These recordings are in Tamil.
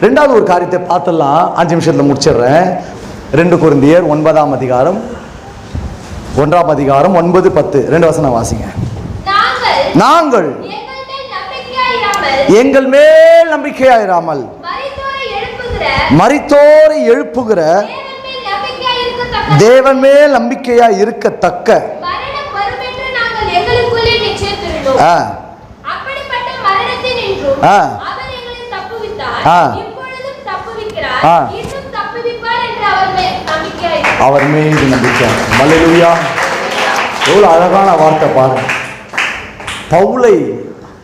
ரெண்டாவது ஒரு காரியத்தை பார்த்துடலாம். அஞ்சு நிமிஷத்தில் முடிச்சிடுறேன். ரெண்டு குருந்தியர் ஒன்பதாம் அதிகாரம் ஒன்றாம் அதிகாரம் ஒன்பது பத்து. ரெண்டு வசனம் வாசிங்க. நாங்கள் எங்கள் மேல் நம்பிக்கையாயிராமல் மரித்தோரை எழுப்புகிற தேவன் மேல் நம்பிக்கையா இருக்கத்தக்க ஆ, அப்படிப்பட்ட மரணத்தினின்றும் ஆ. அவர் எங்களை தப்புவித்தார் ஆ. ஆ. அவர் மீது நம்பிக்கை மல்லேலூயா எவ்வளவு அழகான வார்த்தை பாருங்க. பவுலை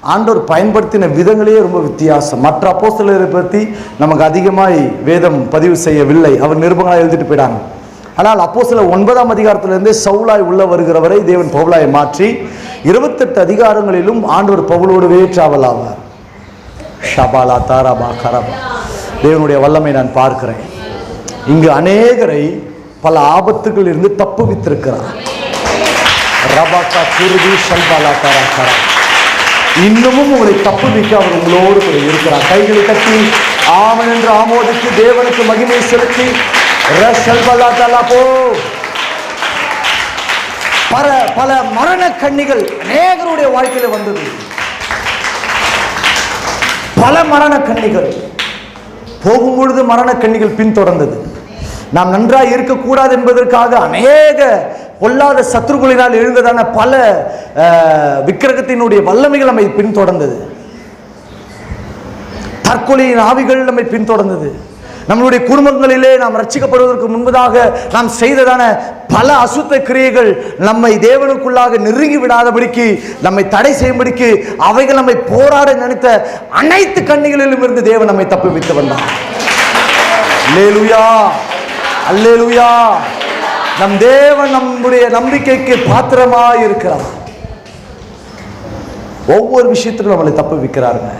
ஆண்டவர் பயன்படுத்தின விதங்களே ரொம்ப வித்தியாசம். மற்ற அப்போஸ்தலரை பற்றி நமக்கு அதிகமாய் வேதம் பதிவு செய்யவில்லை. அவர் நிருபங்களாக எழுதிட்டு போயிட்டாங்க. ஆனால் அப்போ சில ஒன்பதாம் அதிகாரத்திலிருந்தே சவுலாய் உள்ள வருகிறவரை தேவன் பவுலாய் மாற்றி இருபத்தெட்டு அதிகாரங்களிலும் ஆண்டவர் பவுலோடுவே டிராவல் ஆவார் ஷபாலா தாராபா கரபா. தேவனுடைய வல்லமை நான் பார்க்கிறேன். இங்கு அநேகரை பல ஆபத்துகள் இருந்து தப்புவித்திருக்கிறார் ரபாக்கா குருதி ஷல்பாலா தாரா கரா. இன்னமும் உங்களை தப்புவிக்க அவர் உங்களோடு கூட இருக்கிறார். கைகளை கட்டி ஆமன் என்று ஆமோதித்து தேவனுக்கு மகிமை செலுத்தி ர தாலா போ. பல பல மரண கண்ணிகள் அநேகருடைய வாழ்க்கையில் வந்தது. பல மரண கண்ணிகள் போகும் பொழுது மரண கண்ணிகள் பின்தொடர்ந்தது. நாம் நன்றாக இருக்கக்கூடாது என்பதற்காக அநேக பொல்லாத சத்துருக்களினால் எழுந்ததான பல விக்கிரகத்தினுடைய வல்லமைகள் நம்மை பின்தொடர்ந்தது. தற்கொலையின் ஆவிகள் நம்மை பின்தொடர்ந்தது. நம்மளுடைய குடும்பங்களிலே நாம் ரட்சிக்கப்படுவதற்கு முன்பதாக நாம் செய்ததான பல அசுத்த கிரியைகள் நம்மை தேவனுக்குள்ளாக நெருங்கி விடாதபடிக்கு நம்மை தடை செய்யும்படிக்கு அவைகள் நம்மை போராட நினைத்த அனைத்து கண்ணிகளிலும் இருந்து தேவன் நம்மை தப்பி வைத்து வந்தார் அல்லேலூயா! அல்லேலுயா! நம் தேவன் நம்முடைய நம்பிக்கைக்கு பாத்திரமா இருக்கிறார். ஒவ்வொரு விஷயத்திலும் நம்மளை தப்பு வைக்கிறாருங்க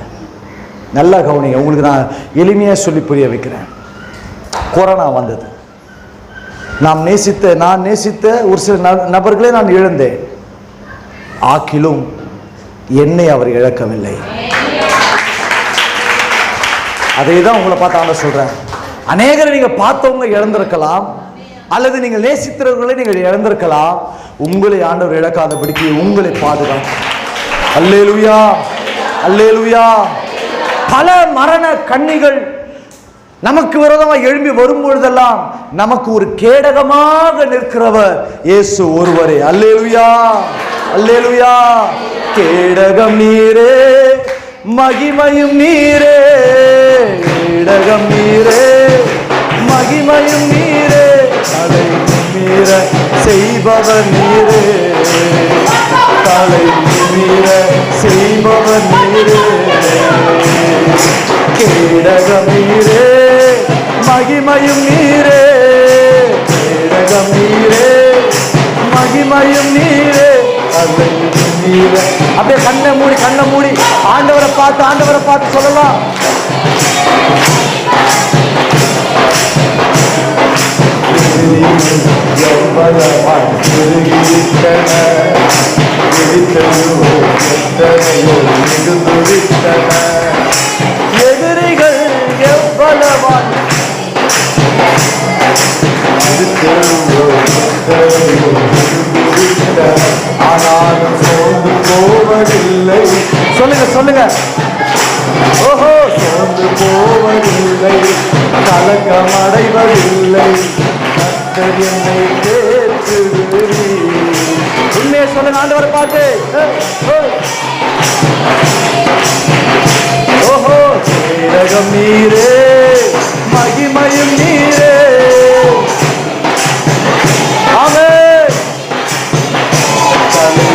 நல்லா கவனிங்க உங்களுக்கு நான் எளிமையாக சொல்லி புரிய வைக்கிறேன். கொரோனா வந்தது. நாம் நேசித்த நான் நேசித்த ஒரு சில ந- நபர்களை நான் இழந்தேன். ஆக்கிலும் என்னை அவர் இழக்கவில்லை. அதை தான் உங்களை பார்த்து ஆண்ட சொல்றேன் அநேகரை நீங்க பார்த்தவங்க இழந்திருக்கலாம் அல்லது நீங்கள் நேசித்தவர்களை நீங்கள் இழந்திருக்கலாம். உங்களை ஆண்டவர் இழக்காதபடிக்கு உங்களை பாதுகாக்கும். அல்லேலுயா அல்லேலுயா. பல மரண கண்ணிகள் நமக்கு விரோதமாக எழும்பி வரும்பொழுதெல்லாம் நமக்கு ஒரு கேடகமாக நிற்கிறவர் இயேசு ஒருவரே. அல்லேலுயா. அல்லேலுயா. கேடகம் நீரே மகிமையும் நீரே. கேடகம் நீரே மகிமையும் நீரே. தலை மீற செய்பவர் நீரே. தலை மீற செய்பவர் நீரே. கேடகம் நீரே மகிமையும் நீரே. கேடகம் நீரே மகிமையும் நீரே. தலை அப்படியே கண்ணை மூடி கண்ணை மூடி. ஆண்டவரை பார்த்து ஆண்டவரை பார்த்து சொல்லலாம். எதிரிகள் சொல்லுங்க சொல்லுங்க. ஓஹோ. சோர்ந்து போவதில்லை கலக்கம் அடைவதில்லை என்னை. உண்மையை சொல்லுங்க ஆண்டவரை ஏய். ஓஹோ. கேடகம் நீரே மகிமையும் நீரே. ஆமென் தலை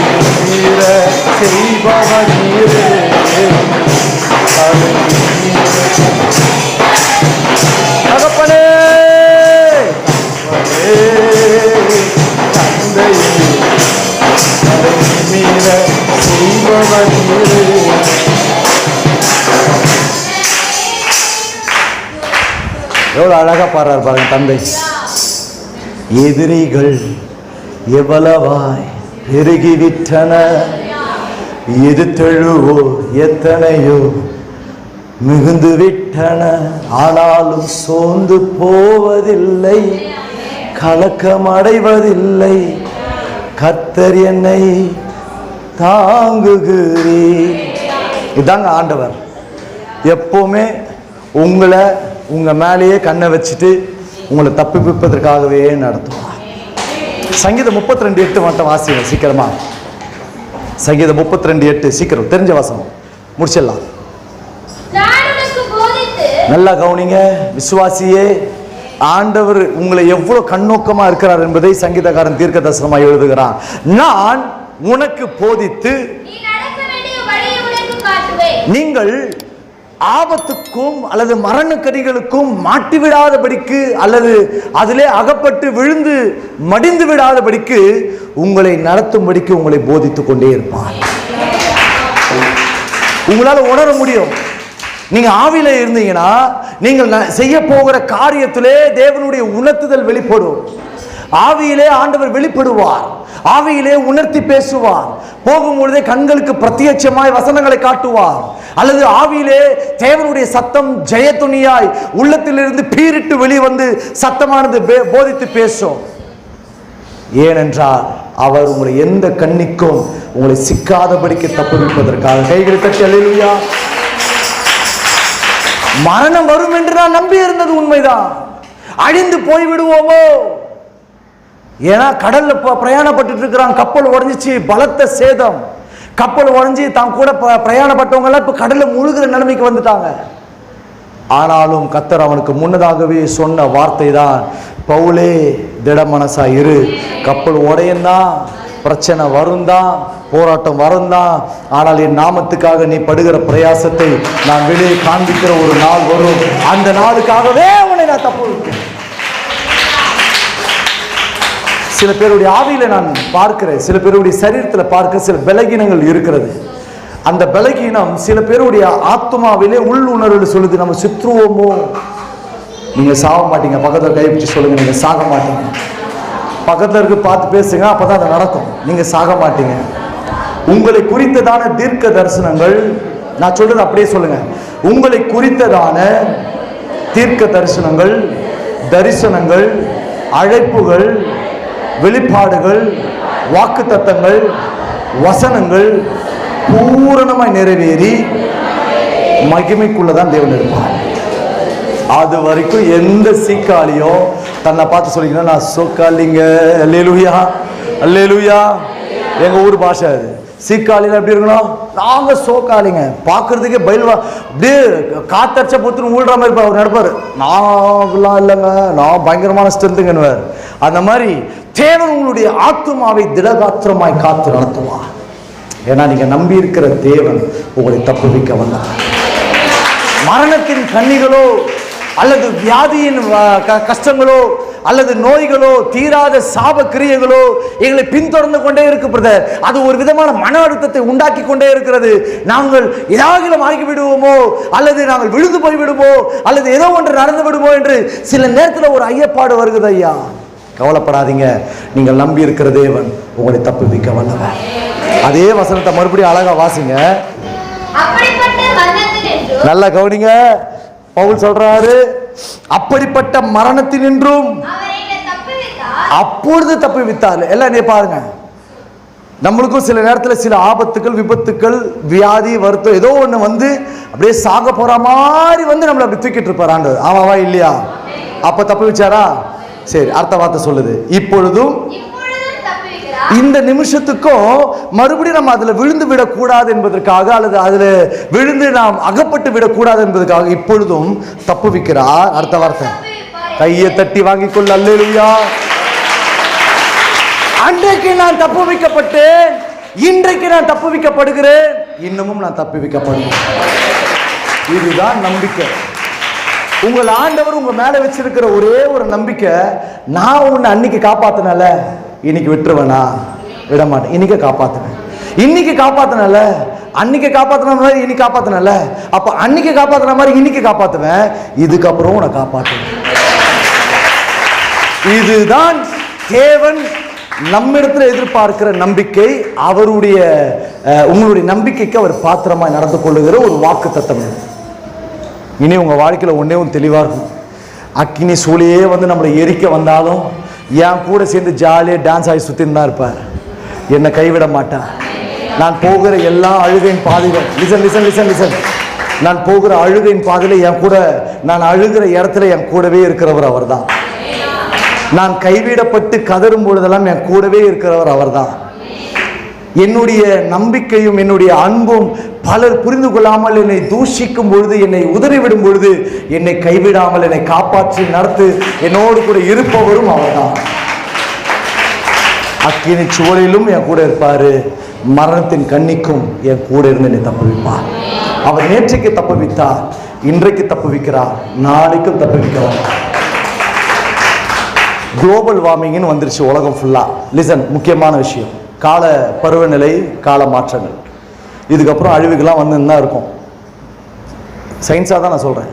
பாடுறார் பாருங்க தந்தை. எதிரிகள் எவ்வளவாய் பெருகிவிட்டன? எதிர்த்தெழுவோ எத்தனையோ மிகுந்து விட்டன ஆனாலும் சோர்ந்து போவதில்லை கலக்கம் அடைவதில்லை கத்தர் என்னை தாங்குகிறீ இதாங்க ஆண்டவர். எப்போவுமே உங்களை உங்கள் மேலேயே கண்ணை வச்சுட்டு உங்களை தப்பிப்பிப்பதற்காகவே நடத்துவார். சங்கீதம் முப்பத்தி ரெண்டு எட்டு மட்டும் வாசிங்க சீக்கிரமா. சங்கீதம் முப்பத்தி ரெண்டு எட்டு சீக்கிரம். தெரிஞ்ச வசனம். முடிச்சிடலாம். நல்லா கவனிங்க. விசுவாசியே ஆண்டவர் உங்களை எவ்வளவு கண்ணோக்கமா இருக்கிறார் என்பதை சங்கீதக்காரன் தீர்க்க தரிசனமாக எழுதுகிறான். நான் உனக்கு போதித்து நீங்கள் ஆபத்துக்கும் அல்லது மரணக்கடிகளுக்கும் மாட்டிவிடாதபடிக்கு அல்லது அதிலே அகப்பட்டு விழுந்து மடிந்து விடாதபடிக்கு உங்களை நடத்தும்படிக்கு உங்களை போதித்துக் கொண்டே இருப்பார். உங்களால் உணர முடியும். நீங்க ஆவில இருந்தீங்கன்னா நீங்கள் ந- செய்ய போகிற காரியத்திலே தேவனுடைய உணர்த்துதல் வெளிப்படும். ஆவியிலே ஆண்டவர் வெளிப்படுவார். ஆவியிலே உணர்த்தி பேசுவார். போகும்பொழுதே கண்களுக்கு பிரத்யட்சமாய் வசனங்களை காட்டுவார். அல்லது ஆவியிலே தேவனுடைய சத்தம் ஜெயத்துணியாய் உள்ளத்திலிருந்து பீரிட்டு வெளிவந்து சத்தமானது பே- போதித்து பேசும். ஏனென்றால் அவர் உங்களை எந்த கண்ணிக்கும் உங்களை சிக்காதபடிக்கு தப்புவிப்பதற்காக. கைகளை தட்டி மரணம் வரும் என்று நான் நம்பி இருந்தது உண்மைதான். அழிந்து போய் விடுவோமோ ஏன்னா கடல்ல பிரயாணப்பட்டு பிரயாணப்பட்டுட்டு இருக்கிறான் கப்பல் உடஞ்சிச்சு பலத்த சேதம். கப்பல் உடஞ்சி தான் கூட ப- பிரயாணப்பட்டவங்க எல்லாம் இப்ப கடல்ல முழுகிற நிலைமைக்கு வந்துட்டாங்க. ஆனாலும் கத்தர் அவனுக்கு முன்னதாகவே சொன்ன வார்த்தை தான் பவுலே திட மனசா இரு. கப்பல் உடையந்தான் பிரச்சனை வரும் தான் போராட்டம் வரும் தான் ஆனால் என் நாமத்துக்காக நீ படுகிற பிரயாசத்தை நான் வெளியே காண்பிக்கிற ஒரு நாள் வரும். அந்த நாளுக்காகவே உன்னை நான் தப்பு சில பேருடைய ஆவியில் நான் பார்க்கிறேன் சில பேருடைய சரீரத்தில் பார்க்க சில பலகீனங்கள் இருக்கிறது. அந்த பலகீனம் சில பேருடைய ஆத்மாவிலே உள் உணர்வில் சொல்லுது நம்ம சித்ருவோமோ நீங்கள் சாக மாட்டீங்க பக்கத்தில் கை வச்சு சொல்லுங்கள் நீங்கள் சாக மாட்டீங்க. பக்கத்தில் இருக்கு பார்த்து பேசுங்க அப்பதான் அது நடக்கும். நீங்கள் சாக மாட்டீங்க. உங்களை குறித்ததான தீர்க்க தரிசனங்கள் நான் சொல்றது அப்படியே சொல்லுங்க. உங்களை குறித்ததான தீர்க்க தரிசனங்கள் தரிசனங்கள் அழைப்புகள் வெளிப்பாடுகள் வாக்குத்தத்தங்கள் வசனங்கள் பூரணமாய் நிறைவேறி மகிமைக்குள்ளதான் தேவன் இருப்பார். அது வரைக்கும் எந்த சீக்காளியோ தன்னை பார்த்து சொல்லிக்கணும் நான் சோக்காலிங்க அல்லேலுயா அல்லேலுயா. எங்க ஊர் பாஷை அது. சீக்காளியில் எப்படி இருக்கணும்? நாங்க சோக்காளிங்க. பார்க்கறதுக்கே பயில்வா. அப்படியே காத்தடிச்ச பொத்துன்னு ஊழ்ற மாதிரி இருப்பார் அவர் நடப்பார். நான் இல்லைங்க. நான் பயங்கரமான ஸ்ட்ரென்த்துங்கன்னுவார் அந்த மாதிரி தேவன் உங்களுடைய ஆத்துமாவை திடகாத்திரமாய் காத்து நடத்துவார். ஏன்னா நீங்க நம்பி இருக்கிற தேவன் உங்களை தப்புவிக்க வந்தார். மரணத்தின் கண்ணிகளோ அல்லது வியாதியின் க- கஷ்டங்களோ அல்லது நோய்களோ தீராத சாப கிரியைகளோ எங்களை பின்தொடர்ந்து கொண்டே இருக்கு பிரதர். அது ஒரு விதமான மன அழுத்தத்தை உண்டாக்கி கொண்டே இருக்கிறது. நாங்கள் ஏதாவது ஆகி விடுவோமோ அல்லது நாங்கள் விழுந்து போய் விடுவோம் அல்லது ஏதோ ஒன்று நடந்து விடுவோம் என்று சில நேரத்தில் ஒரு ஐயப்பாடு வருகிறது ஐயா. கவலைப்படாதீங்க. நீங்கள் நம்பி இருக்கிற தேவன் உங்களை தப்புவிக்க வல்லவர் அதே வசனத்தை மறுபடியும் அழகா வாசிங்க. நல்லா கவனிங்க. பவுல் சொல்றாரு அப்படிப்பட்ட மரணத்தினின்றும் என்னை தப்புவித்தார் அப்பொழுது தப்பி வித்தார் எல்லாம் நீ பாருங்க. நம்மளுக்கும் சில நேரத்தில் சில ஆபத்துக்கள் விபத்துக்கள் வியாதி வருத்தம் ஏதோ ஒன்று வந்து அப்படியே சாக போற மாதிரி வந்து நம்மளை அப்படி தூக்கிட்டு இருப்பார் ஆண்டவர். ஆமாவா இல்லையா? அப்ப தப்பி வச்சாரா? சரி அடுத்த வார்த்தை சொல்லுது. இப்பொழுதும் இந்த நிமிஷத்துக்கும் மறுபடியும் நம்ம அதுல விழுந்து விடக்கூடாது என்பதற்காக அல்லது அதுல விழுந்து நாம் அகப்பட்டு விடக்கூடாது என்பதற்காக இப்பொழுதும் தப்புவிக்கிறார். அடுத்த வார்த்தை. கையை தட்டி வாங்கிக் கொள்ள அல்லேலூயா. அன்றைக்கு நான் தப்பு வைக்கப்பட்டேன் இன்றைக்கு நான் தப்பு வைக்கப்படுகிறேன் இன்னமும் நான் தப்பி வைக்கப்படுகிறேன் இதுதான் நம்பிக்கை. உங்கள் ஆண்டவர் உங்க மேல வச்சிருக்கிற ஒரே ஒரு நம்பிக்கை நான் உன்னை அன்னைக்கு காப்பாத்தினால இன்னைக்கு விட்டுருவேனா? விட மாட்டேன் இன்னைக்கு காப்பாத்தினேன் இன்னைக்கு காப்பாத்தினால அன்னைக்கு காப்பாத்தின மாதிரி இன்னைக்கு காப்பாத்தினால அப்ப அன்னைக்கு காப்பாத்தின மாதிரி இன்னைக்கு காப்பாத்துவேன். இதுக்கப்புறம் உன்னை காப்பாற்றுவேன் இதுதான் தேவன் நம்மிடத்தில் எதிர்பார்க்கிற நம்பிக்கை. அவருடைய உங்களுடைய நம்பிக்கைக்கு அவர் பாத்திரமாய் நடந்து கொள்ளுகிற ஒரு வாக்கு தத்தம் இனி உங்கள் வாழ்க்கையில் ஒன்றே ஒன்று தெளிவாக இருக்கும். அக்கினி சூளையே வந்து நம்மளை எரிக்க வந்தாலும் என் கூட சேர்ந்து ஜாலியாக டான்ஸ் ஆகி சுற்றின்னு தான் இருப்பார். என்னை கைவிட மாட்டேன் நான் போகிற எல்லா அழுகையின் பாதைகள் லிசன் லிசன் லிசன் லிசன் நான் போகிற அழுகையின் பாதையில் என் கூட நான் அழுகிற இடத்துல என் கூடவே இருக்கிறவர் அவர் தான் நான் கைவிடப்பட்டு கதறும் பொழுதெல்லாம் என் கூடவே இருக்கிறவர் அவர்தான். என்னுடைய நம்பிக்கையும் என்னுடைய அன்பும் பலர் புரிந்து கொள்ளாமல் என்னை தூஷிக்கும் பொழுது என்னை உதறிவிடும் பொழுது என்னை கைவிடாமல் என்னை காப்பாற்றி நடத்து என்னோடு கூட இருப்பவரும் அவர்தான். அக்கினி சுவரிலும் என் கூட இருப்பாரு. மரணத்தின் கண்ணிக்கும் என் கூட இருந்து என்னை தப்புவிப்பார். அவர் நேற்றைக்கு தப்புவித்தார் இன்றைக்கு தப்புவிக்கிறார் நாளைக்கும் தப்புவிக்கிறார் குளோபல் வார்மிங்னு வந்துருச்சு உலகம் ஃபுல்லாக லிசன் முக்கியமான விஷயம். கால பருவநிலை கால மாற்றங்கள் இதுக்கப்புறம் அழிவுகள்லாம் வந்து தான் இருக்கும் சயின்ஸாக தான் நான் சொல்கிறேன்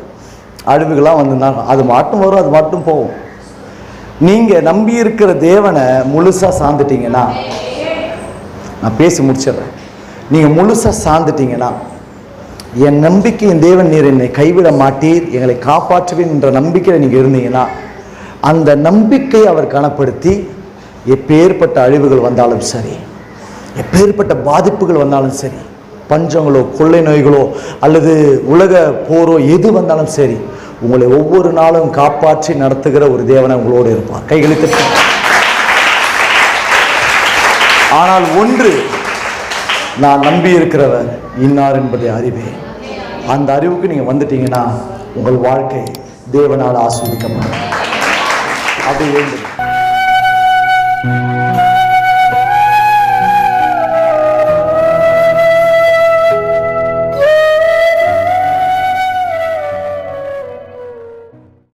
அழிவுகள்லாம் வந்துன்னு தான் அது மாட்டும் வரும் அது மட்டும் போகும். நீங்கள் நம்பி இருக்கிற தேவனை முழுசாக சார்ந்துட்டீங்கன்னா நான் பேசி முடிச்சிடுறேன். நீங்கள் முழுசாக சார்ந்துட்டீங்கன்னா என் நம்பிக்கையின் தேவன் நீர் என்னை கைவிட மாட்டீர் எங்களை காப்பாற்றுவேன் என்ற நம்பிக்கையில் நீங்கள் இருந்தீங்கன்னா அந்த நம்பிக்கை அவர் கனப்படுத்தி எப்பேற்பட்ட அழிவுகள் வந்தாலும் சரி எப்பேற்பட்ட பாதிப்புகள் வந்தாலும் சரி பஞ்சங்களோ கொள்ளை நோய்களோ அல்லது உலக போரோ எது வந்தாலும் சரி உங்களை ஒவ்வொரு நாளும் காப்பாற்றி நடத்துகிற ஒரு தேவனை உங்களோடு இருப்பார். கைகளை தட்டி ஆனால் ஒன்று நான் நம்பி இருக்கிறவர் இன்னார் என்பதை அறிவேன் அந்த அறிவுக்கு நீங்கள் வந்துட்டீங்கன்னா உங்கள் வாழ்க்கை தேவனால் ஆஸ்வதிக்கப்படும். அப்படி வேண்டும். Thank you.